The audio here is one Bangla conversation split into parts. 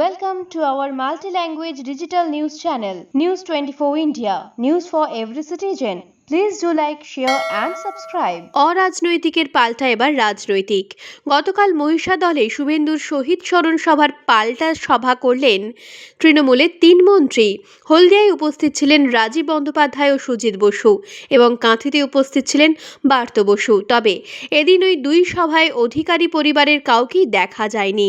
Welcome to our multi-language digital news channel, News 24 India. News for every citizen. Please do like, share and subscribe. অরাজনৈতিকের পাল্টা এবার রাজনৈতিক। গতকাল মহিষা দলে শুভেন্দুর শহীদ স্মরণ সভার পাল্টা সভা করলেন তৃণমূলের তিন মন্ত্রী। হলদিয়ায় উপস্থিত ছিলেন রাজীব বন্দ্যোপাধ্যায় ও সুজিত বসু এবং কাঁথিতে উপস্থিত ছিলেন বার্ত বসু। তবে এদিন ওই দুই সভায় অধিকারী পরিবারের কাউকেই দেখা যায়নি।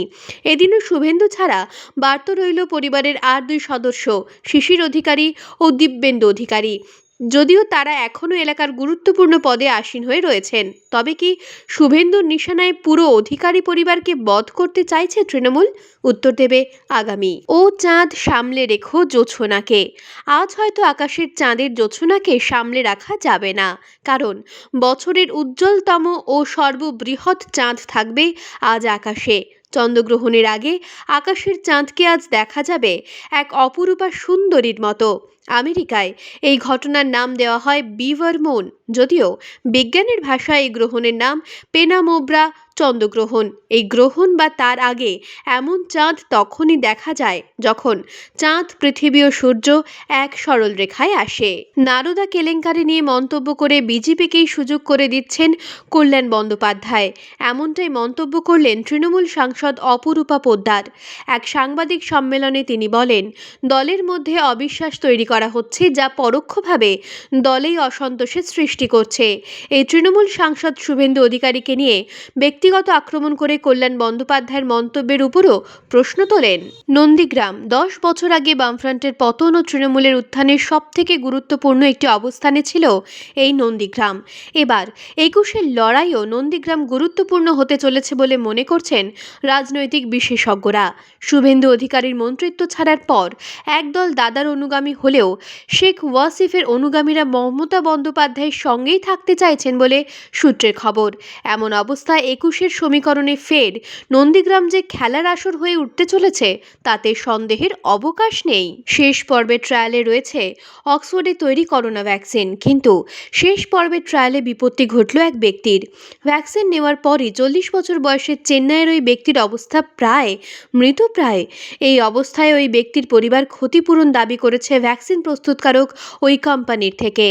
এদিনও শুভেন্দু ছাড়া বার্ত রইল পরিবারের আর দুই সদস্য শিশির অধিকারী ও দিব্যেন্দু অধিকারী। যদিও তারা এখনও এলাকার গুরুত্বপূর্ণ পদে আসীন হয়ে রয়েছেন, তবে কি শুভেন্দুর নিশানায় পুরো অধিকারী পরিবারকে বধ করতে চাইছে তৃণমূল? উত্তর দেবে আগামী। ও চাঁদ সামলে রেখো জোছনাকে। আজ হয়তো আকাশের চাঁদের জোছনাকে সামলে রাখা যাবে না। কারণ বছরের উজ্জ্বলতম ও সর্ববৃহৎ চাঁদ থাকবে আজ আকাশে। চন্দ্রগ্রহণের আগে আকাশের চাঁদকে আজ দেখা যাবে এক অপরূপা সুন্দরীর মতো। আমেরিকায় এই ঘটনার নাম দেওয়া হয় বিভার মুন। যদিও বিজ্ঞানের ভাষায় এই গ্রহণের নাম পেনামোব্রা চন্দ্রগ্রহণ। এই গ্রহণ বা তার আগে এমন চাঁদ তখনই দেখা যায় যখন চাঁদ, পৃথিবী ও সূর্য এক সরল রেখায় আসে। নারদা কেলেঙ্কারি নিয়ে মন্তব্য করে বিজেপিকেই সুযোগ করে দিচ্ছেন কল্যাণ বন্দ্যোপাধ্যায়। এমনটাই মন্তব্য করলেন তৃণমূল সাংসদ অপরূপা পোদ্দার। এক সাংবাদিক সম্মেলনে তিনি বলেন, দলের মধ্যে অবিশ্বাস তৈরি করা হচ্ছে যা পরোক্ষভাবে দলেই অসন্তোষের সৃষ্টি করছে। এই তৃণমূল সাংসদ শুভেন্দু অধিকারীকে নিয়ে ব্যক্তিগত আক্রমণ করে কল্যাণ বন্দ্যোপাধ্যায়ের মন্তব্যের উপরও প্রশ্ন তোলেন। নন্দীগ্রাম, দশ বছর আগে বামফ্রন্টের পতন ও তৃণমূলের উত্থানের সবথেকে গুরুত্বপূর্ণ একটি অবস্থানে ছিল এই নন্দীগ্রাম। এবার একুশের লড়াইও নন্দীগ্রাম গুরুত্বপূর্ণ হতে চলেছে বলে মনে করছেন রাজনৈতিক বিশেষজ্ঞরা। শুভেন্দু অধিকারীর মন্ত্রিত্ব ছাড়ার পর একদল দাদার অনুগামী হলেও শেখ ওয়াসিফের অনুগামীরা মমতা বন্দ্যোপাধ্যায়ের সঙ্গেই থাকতে চাইছেন বলে সূত্রের খবর। এমন অবস্থায় একুশের সমীকরণে ফের নন্দীগ্রাম যে খেলার আসর হয়ে উঠতে চলেছে, তাতে সন্দেহের অবকাশ নেই। শেষ পর্বের ট্রায়ালে রয়েছে অক্সফোর্ডে তৈরি করোনা ভ্যাকসিন কিন্তু শেষ পর্বের ট্রায়ালে বিপত্তি ঘটল এক ব্যক্তির। ভ্যাকসিন নেওয়ার পরই চল্লিশ বছর বয়সের চেন্নাইয়ের ওই ব্যক্তির অবস্থা প্রায় মৃতপ্রায় এই অবস্থায় ওই ব্যক্তির পরিবার ক্ষতিপূরণ দাবি করেছে ভ্যাকসিন প্রস্তুতকারক ওই কোম্পানির থেকে।